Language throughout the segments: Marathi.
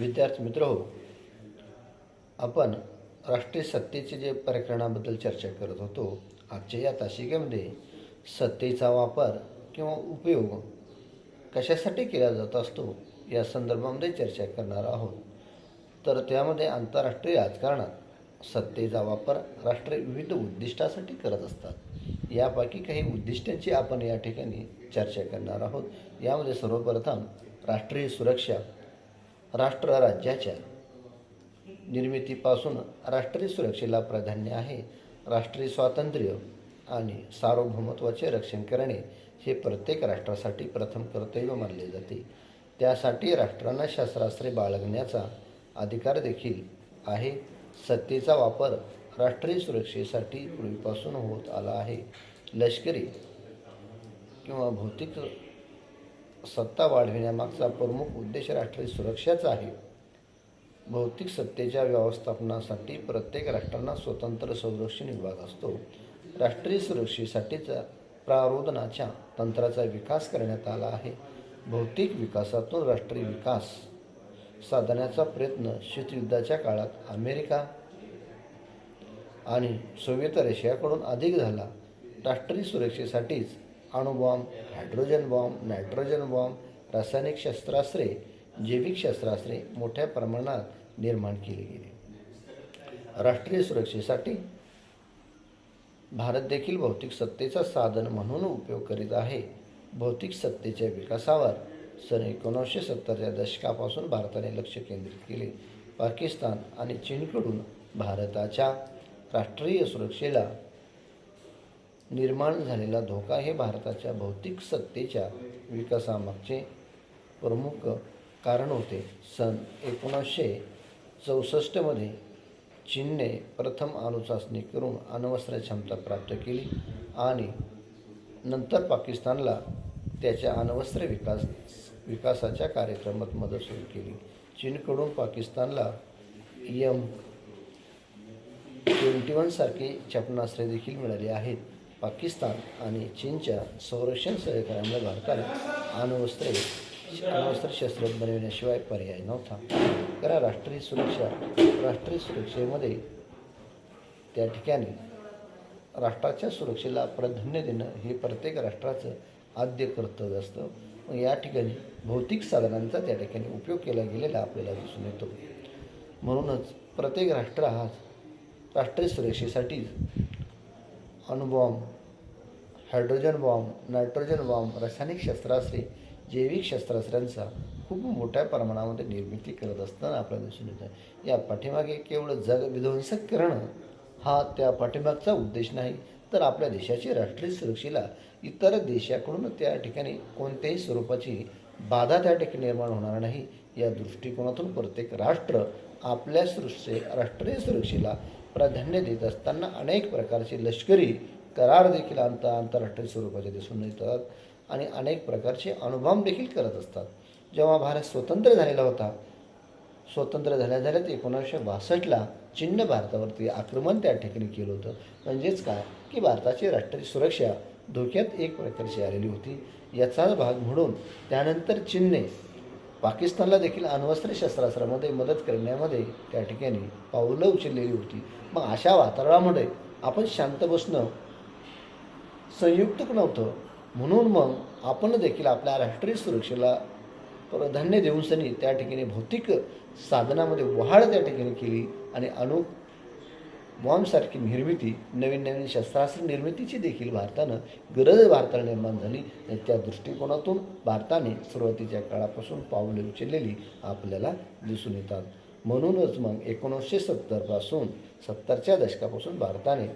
विद्यार्थी मित्र हो आपण राष्ट्रीय सत्तेचे जे प्रकरणाबद्दल चर्चा करत होतो आजच्या या तासिकेमध्ये सत्तेचा वापर किंवा उपयोग कशासाठी केला जात असतो या संदर्भामध्ये चर्चा करणार आहोत. तर त्यामध्ये आंतरराष्ट्रीय राजकारणात सत्तेचा वापर राष्ट्र विविध उद्दिष्टासाठी करत असतात. यापैकी काही उद्दिष्टांची आपण या ठिकाणी चर्चा करणार आहोत. यामध्ये सर्वप्रथम राष्ट्रीय सुरक्षा राष्ट्र राज्याच्या निर्मितीपासून राष्ट्रीय सुरक्षेला प्राधान्य आहे. राष्ट्रीय स्वातंत्र्य आणि सार्वभौमत्वाचे रक्षण करणे हे प्रत्येक राष्ट्रासाठी प्रथम कर्तव्य मानले जाते. त्यासाठी राष्ट्रांना शस्त्रास्त्रे बाळगण्याचा अधिकार देखील आहे. सत्तेचा वापर राष्ट्रीय सुरक्षेसाठी पूर्वीपासून होत आला आहे. लष्करी किंवा भौतिक सत्ता वाढविण्यामागचा प्रमुख उद्देश राष्ट्रीय सुरक्षाचा आहे. भौतिक सत्तेच्या व्यवस्थापनासाठी प्रत्येक राष्ट्रांना स्वतंत्र संरक्षण विभाग असतो. राष्ट्रीय सुरक्षेसाठीचा प्रारोधनाच्या तंत्राचा विकास करण्यात आला आहे. भौतिक विकासातून राष्ट्रीय विकास साधण्याचा प्रयत्न शीतयुद्धाच्या काळात अमेरिका आणि सोव्हिएत रशियाकडून अधिक झाला. राष्ट्रीय सुरक्षेसाठीच अणुबॉम्ब हायड्रोजन बॉम्ब नायट्रोजन बॉम्ब रासायनिक शस्त्रास्त्रे जैविक शस्त्रास्त्रे मोठ्या प्रमाणात निर्माण केली गेली. राष्ट्रीय सुरक्षेसाठी भारत देखील भौतिक सत्तेचा साधन म्हणून उपयोग करीत आहे. भौतिक सत्तेच्या विकासावर सन एकोणीसशे सत्तरच्या दशकापासून भारताने लक्ष केंद्रित केले. पाकिस्तान आणि चीनकडून भारताच्या राष्ट्रीय सुरक्षेला निर्माण झालेला धोका हे भारताच्या भौतिक सत्तेच्या विकासामागचे प्रमुख कारण होते. सन एकोणीसशे चौसष्टमध्ये चीनने प्रथम अणुचाचणी करून अण्वस्त्र क्षमता प्राप्त केली आणि नंतर पाकिस्तानला त्याच्या अण्वस्त्र विकास विकासाच्या कार्यक्रमात मदत सुरू केली. चीनकडून पाकिस्तानला यम ट्वेंटी वनसारखे क्षेपणास्त्रे देखील मिळाली आहेत. पाकिस्तान आणि चीनच्या संरक्षण सहकार्यामुळे भारताला अण्वस्त्रे अण्वस्त्र शस्त्र बनविण्याशिवाय पर्याय नव्हता. कारण राष्ट्रीय सुरक्षा राष्ट्रीय सुरक्षेमध्ये त्या ठिकाणी राष्ट्राच्या सुरक्षेला प्राधान्य देणं हे प्रत्येक राष्ट्राचं आद्य कर्तव्य असतं. मग या ठिकाणी भौतिक साधनांचा त्या ठिकाणी उपयोग केला गेलेला आपल्याला दिसून येतो. म्हणूनच प्रत्येक राष्ट्र हा राष्ट्रीय सुरक्षेसाठी अणुबॉम्ब हायड्रोजन बॉम्ब नायट्रोजन बॉम्ब रासायनिक शस्त्रास्त्रे जैविक शस्त्रास्त्रांचा खूप मोठ्या प्रमाणामध्ये निर्मिती करत असताना आपल्याला दिसून येतं या पाठीमागे केवळ जग विध्वंसक करणं हा त्या पाठीमागचा उद्देश नाही तर आपल्या देशाची राष्ट्रीय सुरक्षेला इतर देशाकडून त्या ठिकाणी कोणत्याही स्वरूपाची बाधा त्या ठिकाणी निर्माण होणार नाही. या दृष्टिकोनातून प्रत्येक राष्ट्र आपल्या सुरक्षे राष्ट्रीय सुरक्षेला प्राधान्य देत असताना अनेक प्रकारचे लष्करी करार देखील आंतर आंतरराष्ट्रीय स्वरूपाचे दिसून येतात आणि अनेक प्रकारचे अनुभव देखील करत असतात. जेव्हा भारत स्वतंत्र झालेला होता स्वतंत्र झाल्या झाल्यात एकोणीसशे बासष्टला चीननं भारतावरती आक्रमण त्या ठिकाणी केलं होतं. म्हणजेच काय? की भारताची राष्ट्रीय सुरक्षा धोक्यात एक प्रकारची आलेली होती. याचाच भाग म्हणून त्यानंतर चीनने पाकिस्तानला देखील अण्वस्त्र शस्त्रास्त्रामध्ये मदत करण्यामध्ये त्या ठिकाणी पावलं उचललेली होती. मग अशा वातावरणामध्ये आपण शांत बसणं संयुक्त नव्हतं. म्हणून मग आपण देखील आपल्या राष्ट्रीय सुरक्षेला प्राधान्य देऊन सनी त्या ठिकाणी भौतिक साधनामध्ये वाढ त्या ठिकाणी केली आणि अणु बॉम्बसारखी निर्मिती नवीन नवीन शस्त्रास्त्र निर्मितीची देखील भारतानं गरज भारताला निर्माण झाली. आणि त्या दृष्टिकोनातून भारताने सुरुवातीच्या काळापासून पावले उचललेली आपल्याला दिसून येतात. म्हणूनच मग एकोणीसशे सत्तरपासून सत्तरच्या दशकापासून भारताने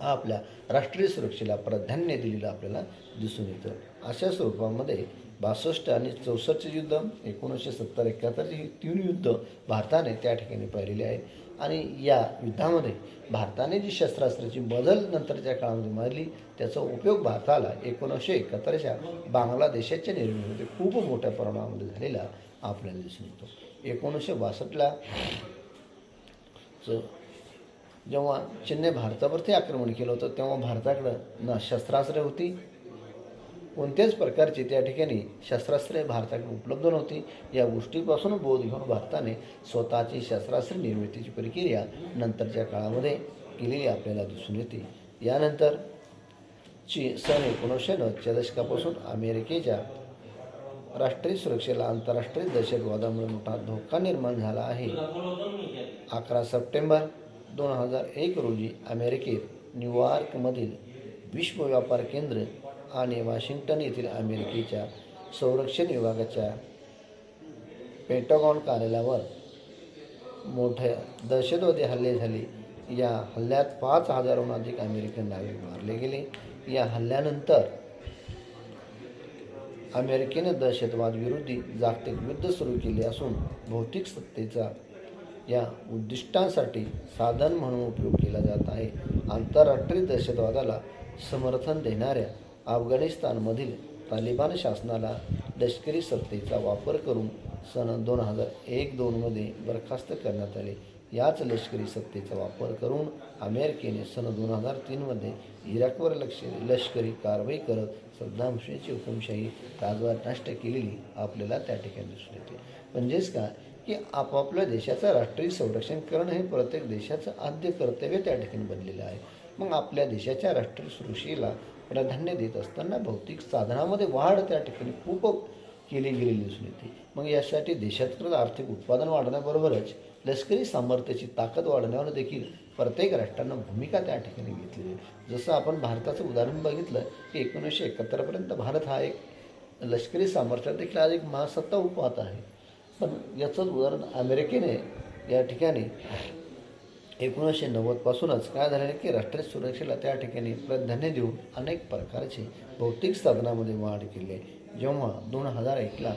आपल्या राष्ट्रीय सुरक्षेला प्राधान्य दिलेलं आपल्याला दिसून येतं. अशा स्वरूपामध्ये बासष्ट आणि चौसष्टचे युद्ध एकोणीसशे सत्तर एकाहत्तरचे तीन युद्ध भारताने त्या ठिकाणी पाहिलेले आहे आणि या युद्धामध्ये भारताने जी शस्त्रास्त्राची बदल नंतरच्या काळामध्ये मारली त्याचा उपयोग भारताला एकोणीसशे एकाहत्तरच्या बांगलादेशाच्या निर्मितीमध्ये खूप मोठ्या प्रमाणामध्ये झालेला आपल्याला दिसून येतो. एकोणीसशे बासष्टला जेव्हा चीनने भारतावरती आक्रमण केलं होतं तेव्हा भारताकडं ना शस्त्रास्त्रे होती कोणत्याच प्रकारची त्या ठिकाणी शस्त्रास्त्रे भारताकडे उपलब्ध नव्हती. या गोष्टीपासून बोध घेऊन भारताने स्वतःची शस्त्रास्त्र निर्मितीची प्रक्रिया नंतरच्या काळामध्ये केलेली आपल्याला दिसून येते. यानंतर ची सन एकोणीसशे नव्वदच्या दशकापासून अमेरिकेच्या राष्ट्रीय सुरक्षेला आंतरराष्ट्रीय दहशतवादामुळे मोठा धोका निर्माण झाला आहे. अकरा सप्टेंबर दोन हजार एक रोजी अमेरिकेत न्यूयॉर्कमधील विश्व व्यापार केंद्र आणि वॉशिंग्टन येथील अमेरिकेच्या संरक्षण विभागाच्या पेंटागॉन कार्यालयावर मोठे दहशतवादी हल्ले झाले. या हल्ल्यात पाच हजारहून अधिक अमेरिकन नागरिक मारले गेले. या हल्ल्यानंतर अमेरिकेने दहशतवाद विरोधी जागतिक युद्ध सुरू केले असून भौतिक सत्तेचा या उद्दिष्टांसाठी साधन म्हणून उपयोग केला जात आहे. आंतरराष्ट्रीय दहशतवादाला समर्थन देणाऱ्या अफगाणिस्तानमधील तालिबान शासनाला लष्करी सत्तेचा वापर करून सन दोन हजार एक दोनमध्ये बरखास्त करण्यात आले. याच लष्करी सत्तेचा वापर करून अमेरिकेने सन दोन हजार तीनमध्ये इराकवर लक्ष लष्करी कारवाई करत सद्दाम हुसेनची हुकुमशाही राजवार नष्ट केलेली आपल्याला त्या ठिकाणी दिसून येते. म्हणजेच काय? की आपापल्या देशाचं राष्ट्रीय संरक्षण करणं हे प्रत्येक देशाचं आद्य कर्तव्य त्या ठिकाणी बनलेलं आहे. मग आपल्या देशाच्या राष्ट्रीय सुरक्षेला प्राधान्य देत असताना भौतिक साधनामध्ये वाढ त्या ठिकाणी खूप केली गेलेली दिसून येते. मग यासाठी देशात आर्थिक उत्पादन वाढण्याबरोबरच लष्करी सामर्थ्याची ताकद वाढवण्यावर देखील प्रत्येक राष्ट्रानं भूमिका त्या ठिकाणी घेतलेली आहे. जसं आपण भारताचं उदाहरण बघितलं की एकोणीसशे एकाहत्तरपर्यंत भारत हा एक लष्करी सामर्थ्यात देखील आज एक महासत्ता उपाहत आहे. पण याचंच उदाहरण अमेरिकेने या ठिकाणी एकोणीसशे नव्वदपासूनच काय झालेलं आहे की राष्ट्रीय सुरक्षेला त्या ठिकाणी प्राधान्य देऊन अनेक प्रकारचे भौतिक साधनामध्ये वाढ केली आहे. जेव्हा दोन हजार एकला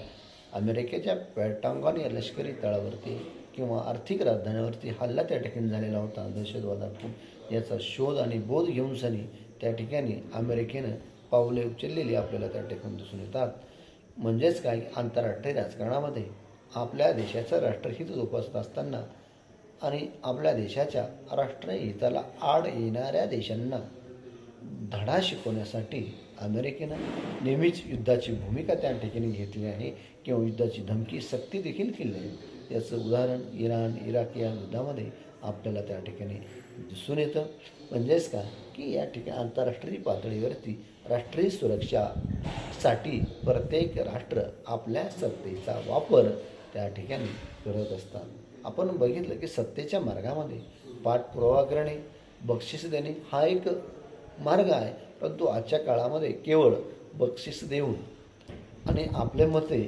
अमेरिकेच्या पॅटांगॉन या लष्करी तळावरती किंवा आर्थिक राजधानीवरती हल्ला त्या ठिकाणी झालेला होता दहशतवादातून याचा शोध आणि बोध घेऊन सनी त्या ठिकाणी अमेरिकेनं पावले उचललेली आपल्याला त्या ठिकाणी दिसून येतात. म्हणजेच काय? आंतरराष्ट्रीय राजकारणामध्ये आपल्या देशाचं राष्ट्रहित जोपासत असताना आणि आपल्या देशाच्या राष्ट्रहिताला आड येणाऱ्या देशांना धडा शिकवण्यासाठी अमेरिकेनं नेहमीच युद्धाची भूमिका त्या ठिकाणी घेतली आहे किंवा युद्धाची धमकी सक्ती देखील केली आहे. याचं उदाहरण इराण इराक या युद्धामध्ये आपल्याला त्या ठिकाणी दिसून येतं. म्हणजेच का? की या ठिकाणी आंतरराष्ट्रीय पातळीवरती राष्ट्रीय सुरक्षासाठी प्रत्येक राष्ट्र आपल्या सत्तेचा वापर त्या ठिकाणी करत असतात. आपण बघितलं की सत्तेच्या मार्गामध्ये पाठपुरावा करणे बक्षीस देणे हा एक मार्ग आहे. परंतु आजच्या काळामध्ये केवळ बक्षीस देऊन आणि आपले मते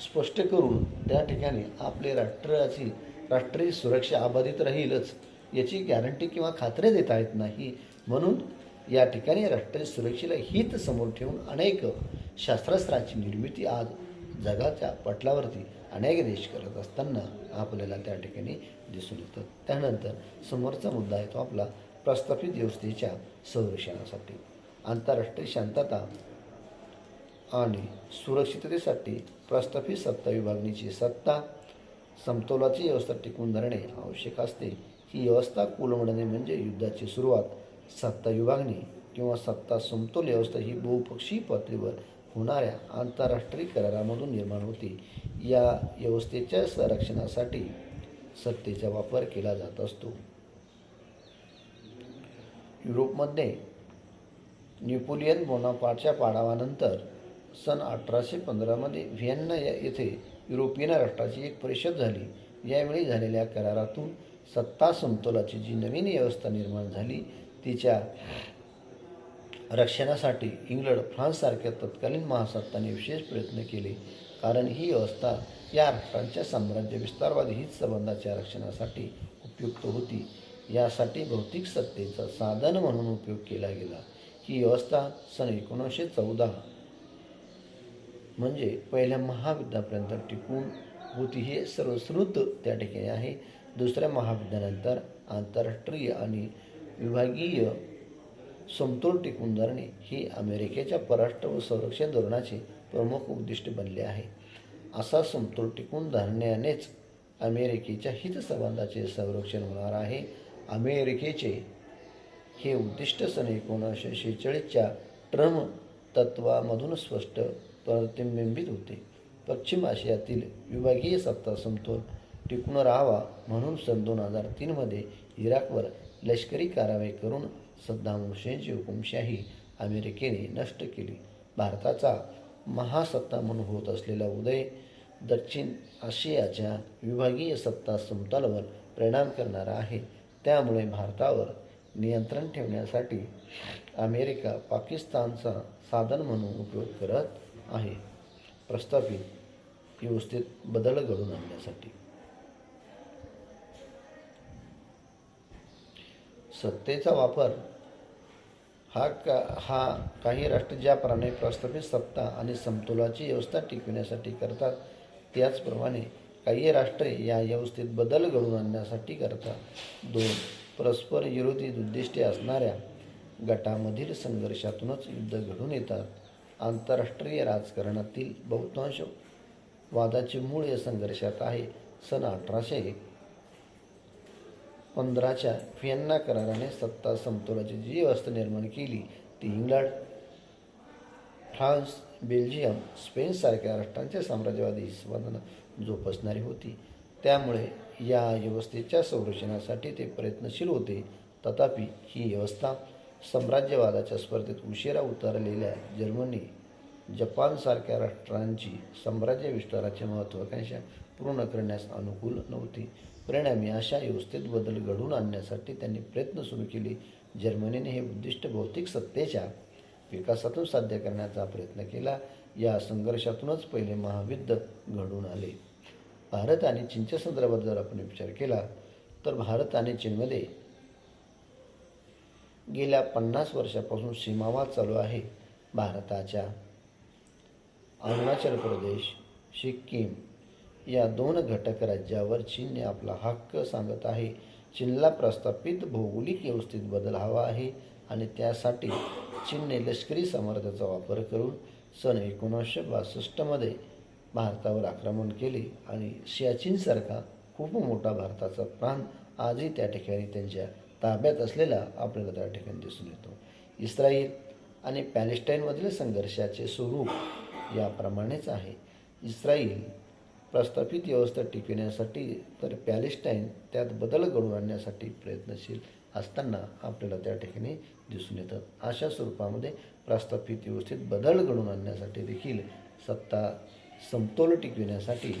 स्पष्ट करून त्या ठिकाणी आपले राष्ट्राची राष्ट्रीय सुरक्षा अबाधित राहीलच याची गॅरंटी किंवा खात्री देता येत नाही. म्हणून या ठिकाणी राष्ट्रीय सुरक्षेला हित समोर ठेवून अनेक शास्त्रास्त्राची निर्मिती आज जगाच्या पटलावरती अनेक देश करत असताना आपल्याला त्या ठिकाणी दिसून येतं. त्यानंतर समोरचा मुद्दा आहे तो आपला प्रस्थापित व्यवस्थेच्या संरक्षणासाठी. आंतरराष्ट्रीय शांतता आणि सुरक्षिततेसाठी प्रस्थापित सत्ता विभागणीची सत्ता समतोलाची व्यवस्था टिकून धरणे आवश्यक असते. ही व्यवस्था कोलमडणे म्हणजे युद्धाची सुरुवात सत्ता विभागणी किंवा सत्ता समतोल व्यवस्था ही बहुपक्षीय पातळीवर होणाऱ्या आंतरराष्ट्रीय करारामधून निर्माण होते. या व्यवस्थेच्या संरक्षणासाठी सत्तेचा वापर केला जात असतो. युरोपमध्ये नेपोलियन बोनापाटच्या पाडावानंतर सन अठराशे पंधरामध्ये व्हिएन्ना येथे युरोपियन राष्ट्राची एक परिषद झाली. यावेळी झालेल्या करारातून सत्ता समतोलाची जी नवीन व्यवस्था निर्माण झाली तिच्या रक्षणासाठी इंग्लंड फ्रान्ससारख्या तत्कालीन महासत्तांनी विशेष प्रयत्न केले. कारण ही व्यवस्था या राष्ट्रांच्या साम्राज्य विस्तारवादी हित संबंधाच्या रक्षणासाठी उपयुक्त होती. यासाठी भौतिक सत्तेचा साधन म्हणून उपयोग केला गेला. ही व्यवस्था सन एकोणीसशे चौदा म्हणजे पहिल्या महायुद्धापर्यंत टिकून होती हे सर्वश्रुत त्या ठिकाणी आहे. दुसऱ्या महायुद्धानंतर आंतरराष्ट्रीय आणि विभागीय समतोल टिकून धरणे ही अमेरिकेच्या परराष्ट्र व संरक्षण धोरणाचे प्रमुख उद्दिष्ट बनले आहे. असा समतोल टिकून धरण्यानेच अमेरिकेच्या हितसंबंधाचे संरक्षण होणार आहे. अमेरिकेचे हे उद्दिष्ट सन एकोणीसशे शेहेचाळीसच्या ट्रम तत्वामधून स्पष्ट प्रतिबिंबित होते. पश्चिम आशियातील विभागीय सत्ता समतोल टिकून राहावा म्हणून सन दोन हजार तीनमध्ये इराकवर लष्करी कारवाई करून सद्दाम हुसेनची हुकुमशाही अमेरिकेने नष्ट केली. भारताचा महासत्ता म्हणून होत असलेला उदय दक्षिण आशियाच्या विभागीय सत्ता समतालवर परिणाम करणारा आहे. त्यामुळे भारतावर नियंत्रण ठेवण्यासाठी अमेरिका पाकिस्तानचा साधन म्हणून उपयोग करत आहे. प्रस्थापित व्यवस्थेत बदल घडून आणण्यासाठी. सत्तेचा वापर हा का हा काही राष्ट्र ज्याप्रमाणे प्रस्थापित सत्ता आणि समतोलाची व्यवस्था टिकविण्यासाठी करतात त्याचप्रमाणे काही राष्ट्रे या व्यवस्थेत बदल घडवून आणण्यासाठी करतात. दोन परस्पर विरोधी उद्दिष्टे असणाऱ्या गटामधील संघर्षातूनच युद्ध घडून येतात. आंतरराष्ट्रीय राजकारणातील बहुतांश वादाचे मूळ या संघर्षात आहे. सन अठराशे पंधराच्या व्हिएन्ना कराराने सत्ता समतोलाची जी व्यवस्था निर्माण केली ती इंग्लंड फ्रान्स बेल्जियम स्पेनसारख्या राष्ट्रांचे साम्राज्यवादी हिस्सानं जोपासणारी होती. त्यामुळे या व्यवस्थेच्या संरक्षणासाठी ते प्रयत्नशील होते. तथापि ही व्यवस्था साम्राज्यवादाच्या स्पर्धेत उशिरा उतरलेल्या जर्मनी जपानसारख्या राष्ट्रांची साम्राज्य विस्ताराची महत्त्वाकांक्षा पूर्ण करण्यास अनुकूल नव्हती. परिणामी अशा व्यवस्थेत बदल घडवून आणण्यासाठी त्यांनी प्रयत्न सुरू केले. जर्मनीने हे उद्दिष्ट भौतिक सत्तेच्या विकासातून साध्य करण्याचा प्रयत्न केला. या संघर्षातूनच पहिले महायुद्ध घडून आले. भारत आणि चीनच्या संदर्भात जर आपण विचार केला तर भारत आणि चीनमध्ये गेल्या पन्नास वर्षापासून सीमावाद चालू आहे. भारताच्या अरुणाचल प्रदेश सिक्कीम या दोन घटक राज्यावर चीनने आपला हक्क सांगत आहे. चीनला प्रस्थापित भौगोलिक व्यवस्थेत बदल हवा आहे आणि त्यासाठी चीनने लष्करी सामर्थ्याचा वापर करून सन एकोणीसशे बासष्टमध्ये भारतावर आक्रमण केले आणि सियाचीनसारखा खूप मोठा भारताचा प्राण आजही त्या ठिकाणी त्यांच्या ताब्यात असलेला आपल्याला त्या ठिकाणी दिसून येतो. इस्रायल आणि पॅलेस्टाईनमधील संघर्षाचे स्वरूप याप्रमाणेच आहे. इस्रायल प्रस्थापित व्यवस्था टिकविण्यासाठी तर पॅलेस्टाईन त्यात बदल घडवून आणण्यासाठी प्रयत्नशील असताना आपल्याला त्या ठिकाणी दिसून येतात अशा स्वरूपामध्ये प्रस्थापित व्यवस्थेत बदल घडवून आणण्यासाठी देखील सत्ता समतोल टिकविण्यासाठी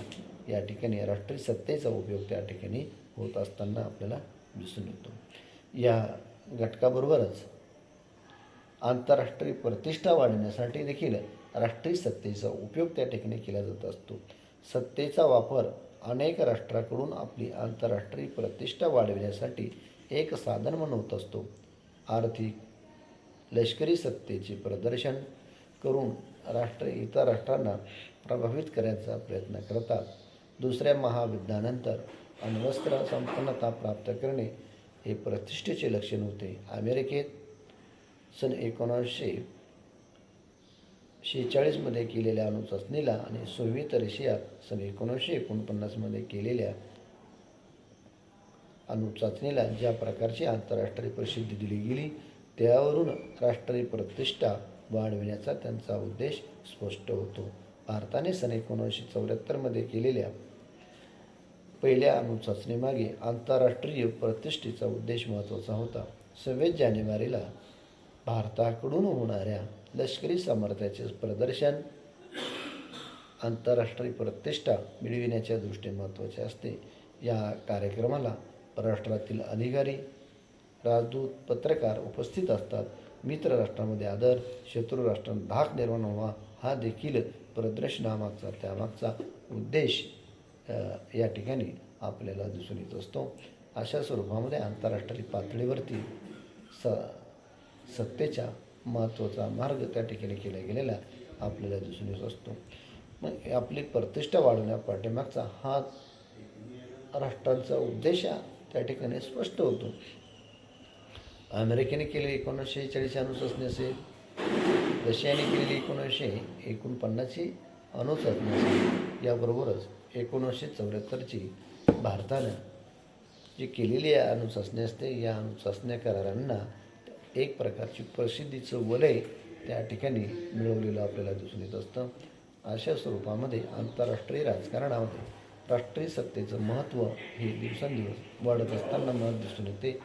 या ठिकाणी राष्ट्रीय सत्तेचा उपयोग त्या ठिकाणी होत असताना आपल्याला दिसून येतो. या घटकाबरोबरच आंतरराष्ट्रीय प्रतिष्ठा वाढवण्यासाठी देखील राष्ट्रीय सत्तेचा उपयोग त्या ठिकाणी केला जात असतो. सत्तेचा वापर अनेक राष्ट्राकडून आपली आंतरराष्ट्रीय प्रतिष्ठा वाढविण्यासाठी एक साधन म्हणून होत असतो. आर्थिक लष्करी सत्तेचे प्रदर्शन करून राष्ट्र इतर राष्ट्रांना प्रभावित करण्याचा प्रयत्न करतात. दुसऱ्या महायुद्धानंतर अण्वस्त्र संपन्नता प्राप्त करणे हे प्रतिष्ठेचे लक्षण होते. अमेरिकेत सन एकोणीसशे शेहेचाळीसमध्ये केलेल्या अणुचाचणीला आणि सोव्हिएत रशियात सन एकोणीसशे एकोणपन्नासमध्ये केलेल्या अणुचाचणीला ज्या प्रकारची आंतरराष्ट्रीय प्रसिद्धी दिली गेली त्यावरून राष्ट्रीय प्रतिष्ठा वाढविण्याचा त्यांचा उद्देश स्पष्ट होतो. भारताने सन एकोणीसशे चौऱ्याहत्तरमध्ये केलेल्या पहिल्या अणुचाचणीमागे आंतरराष्ट्रीय प्रतिष्ठेचा उद्देश महत्त्वाचा होता. सव्वीस जानेवारीला भारताकडून होणाऱ्या लष्करी सामर्थ्याचे प्रदर्शन आंतरराष्ट्रीय प्रतिष्ठा मिळविण्याच्या दृष्टीने महत्त्वाचे असते. या कार्यक्रमाला परराष्ट्रातील अधिकारी राजदूत पत्रकार उपस्थित असतात. मित्र राष्ट्रामध्ये आदर शत्रू राष्ट्रात धाक निर्माण व्हावा हा देखील प्रदर्शनामागचा त्यामागचा उद्देश या ठिकाणी आपल्याला दिसून येत असतो. अशा स्वरूपामध्ये आंतरराष्ट्रीय पातळीवरती स सत्तेच्या महत्त्वाचा मार्ग त्या ठिकाणी केला गेलेला आपल्याला दिसून येत असतो. मग आपली प्रतिष्ठा वाढवण्या पाठीमागचा हा राष्ट्रांचा उद्देश त्या ठिकाणी स्पष्ट होतो. अमेरिकेने केले एकोणीसशे चाळीस अणुचाचणी असेल रशियाने केलेली एकोणीसशे एकोणपन्नासची अणुचाचणी असेल याबरोबरच एकोणीसशे चौऱ्याहत्तरची भारतानं जी केलेली आहे असते या अणुचाचण्या करारांना एक प्रकारची प्रसिद्धीचं वलय त्या ठिकाणी मिळवलेलं आपल्याला दिसून येत असतं. अशा स्वरूपामध्ये आंतरराष्ट्रीय राजकारणामध्ये राष्ट्रीय सत्तेचं महत्त्व हे दिवसेंदिवस वाढत असताना मला दिसून येते.